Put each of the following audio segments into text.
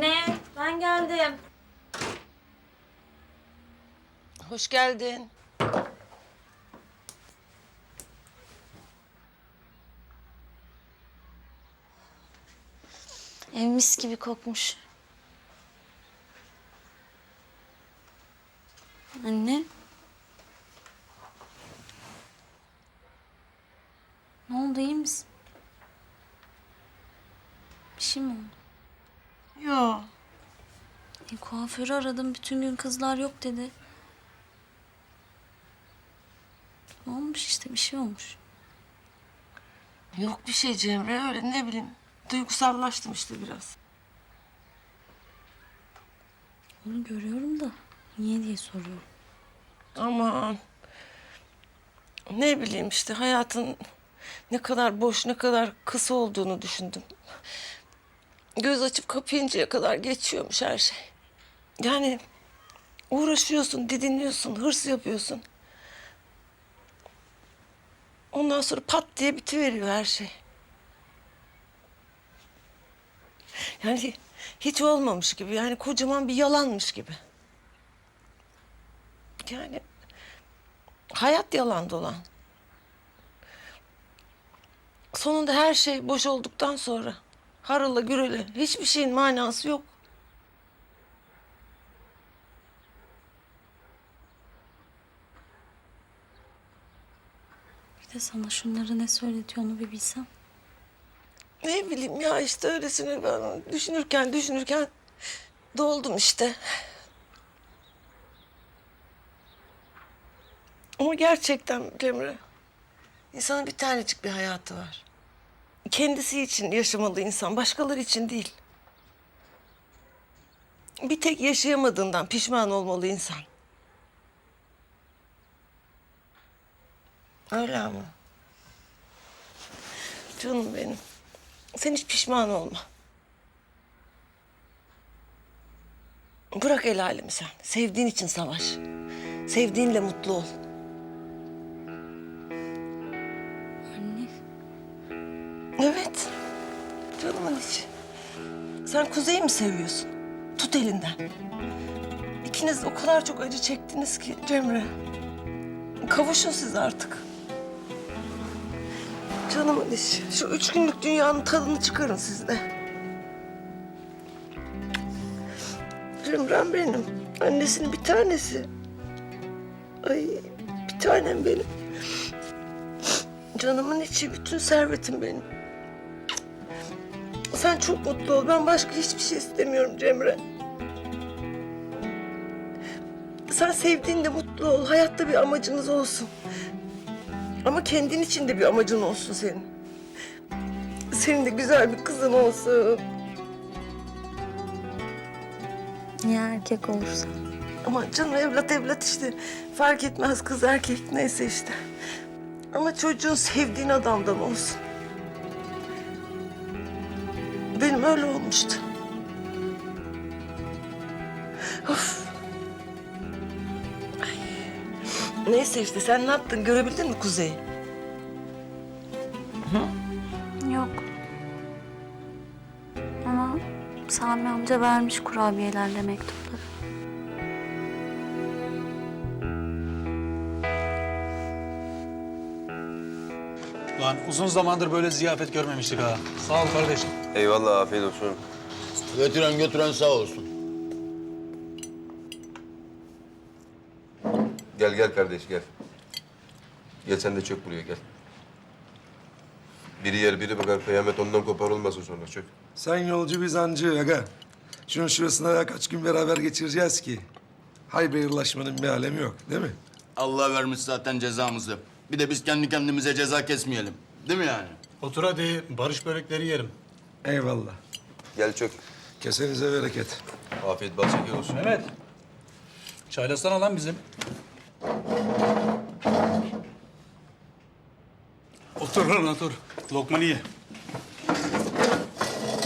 Anne, ben geldim. Hoş geldin. Ev mis gibi kokmuş. Anne. Ne oldu, iyi misin? Bir şey mi oldu? Yo. E, kuaförü aradım, bütün gün kızlar yok dedi. Ne olmuş işte, bir şey olmuş. Yok bir şey Cemre öyle ne bileyim. Duygusallaştım işte biraz. Onu görüyorum da niye diye soruyorum. Aman. Ne bileyim işte hayatın ne kadar boş ne kadar kısa olduğunu düşündüm. Göz açıp kapayıncaya kadar geçiyormuş her şey. Yani uğraşıyorsun, didiniyorsun, hırs yapıyorsun. Ondan sonra pat diye bitiveriyor her şey. Yani hiç olmamış gibi. Yani kocaman bir yalanmış gibi. Yani hayat yalan dolan. Sonunda her şey boş olduktan sonra harala gürele hiçbir şeyin manası yok. Bir de sana şunları ne söyletiyor onu bir bilsem. Ne bileyim ya işte öylesine ben düşünürken düşünürken doldum işte. Ama gerçekten Cemre, insanın bir tanecik bir hayatı var. Kendisi için yaşamalı insan, başkaları için değil. Bir tek yaşayamadığından pişman olmalı insan. Öyle ama. Canım benim. Sen hiç pişman olma. Bırak el alemi sen. Sevdiğin için savaş. Sevdiğinle mutlu ol. İçi. Sen Kuzey'i mi seviyorsun? Tut elinden. İkiniz o kadar çok acı çektiniz ki Cemre. Kavuşun siz artık. Canımın içi. Şu üç günlük dünyanın tadını çıkarın siz de. Cemrem benim. Annesinin bir tanesi. Ay bir tanem benim. Canımın içi, bütün servetim benim. Çok mutlu ol. Ben başka hiçbir şey istemiyorum Cemre. Sen sevdiğinde mutlu ol. Hayatta bir amacınız olsun. Ama kendin için de bir amacın olsun senin. Senin de güzel bir kızın olsun. Ya erkek olursa? Ama canım evlat evlat işte. Fark etmez kız erkek neyse işte. Ama çocuğun sevdiğin adamdan olsun. Benim öyle olmuştu. Of. Ay. Neyse işte sen ne yaptın görebildin mi Kuzey'i? Yok. Ama Sami amca vermiş kurabiyelerle mektupları. Lan uzun zamandır böyle ziyafet görmemiştik ha. Sağ ol kardeşim. Eyvallah afiyet olsun. Götüren götüren sağ olsun. Gel gel kardeş gel. Gel sen de çök buraya gel. Biri yer biri bakar kıyamet ondan kopar olmasın sonra çök. Sen yolcu biz ancı aga. Şunun şurasına kaç gün beraber geçireceğiz ki. Hayberlaşmanın bir alemi yok değil mi? Allah vermiş zaten cezamızı. Bir de biz kendi kendimize ceza kesmeyelim. Değil mi yani? Otur hadi barış börekleri yerim. Eyvallah. Gel çök. Kesenize bereket. Afiyet bal şeker olsun. Mehmet. Çaylasana lan bizim. Otur lan otur. Lokmanı ye.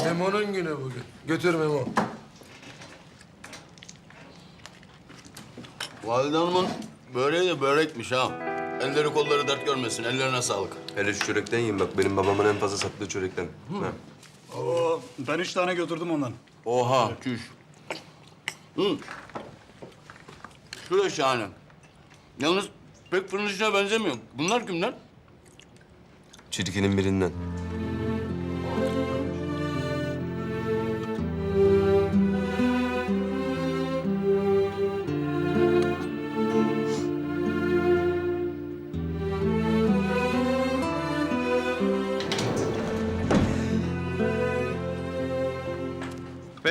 Memo'nun günü bugün. Götür Memo. Valide Hanım'ın böreği de börekmiş ha. Elleri kolları dert görmesin. Ellerine sağlık. Hele şu çörekten yiyin bak benim babamın en fazla sattığı çörekten. Ha. Oo, ben üç tane götürdüm ondan. Oha, çüş. Hı. Şu da şahane. Yalnız pek fırın işine benzemiyor. Bunlar kimler? Çirkinin birinden.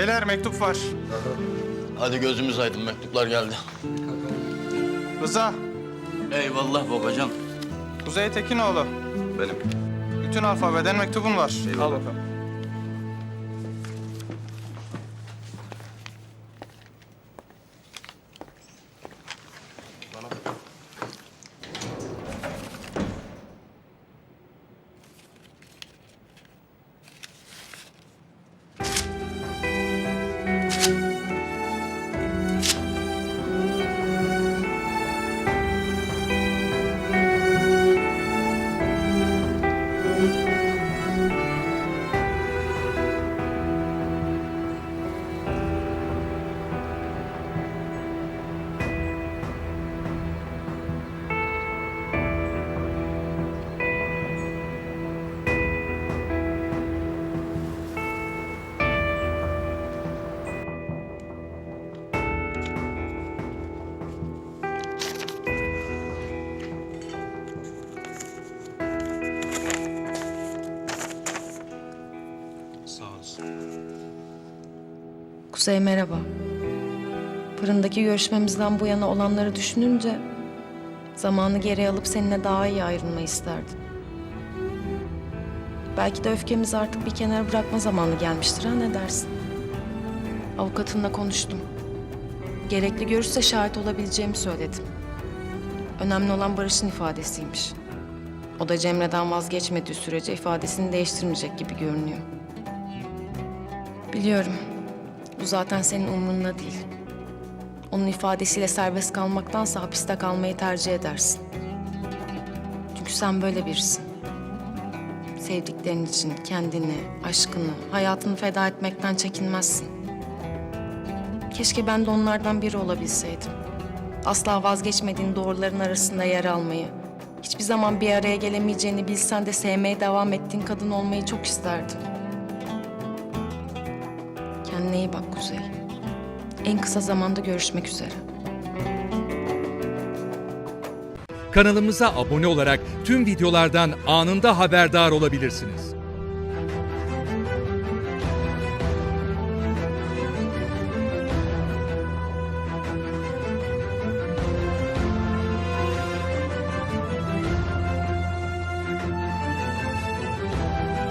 Beyler mektup var. Hadi gözümüz aydın, mektuplar geldi. Rıza, Eyvallah babacan. Kuzey Tekinoğlu. Benim. Bütün alfabeden mektubun var. Al bakalım. Kuzey merhaba. Fırındaki görüşmemizden bu yana olanları düşününce zamanı geri alıp seninle daha iyi ayrılmayı isterdim. Belki de öfkemizi artık bir kenara bırakma zamanı gelmiştir ha ne dersin? Avukatınla konuştum. Gerekli görürse şahit olabileceğimi söyledim. Önemli olan Barış'ın ifadesiymiş. O da Cemre'den vazgeçmediği sürece ifadesini değiştirmeyecek gibi görünüyor. Biliyorum. Bu zaten senin umrunda değil. Onun ifadesiyle serbest kalmaktansa hapiste kalmayı tercih edersin. Çünkü sen böyle birisin. Sevdiklerin için kendini, aşkını, hayatını feda etmekten çekinmezsin. Keşke ben de onlardan biri olabilseydim. Asla vazgeçmediğin doğruların arasında yer almayı, hiçbir zaman bir araya gelemeyeceğini bilsen de sevmeye devam ettiğin kadın olmayı çok isterdim. Kendine iyi bak Kuzey. En kısa zamanda görüşmek üzere. Kanalımıza abone olarak tüm videolardan anında haberdar olabilirsiniz.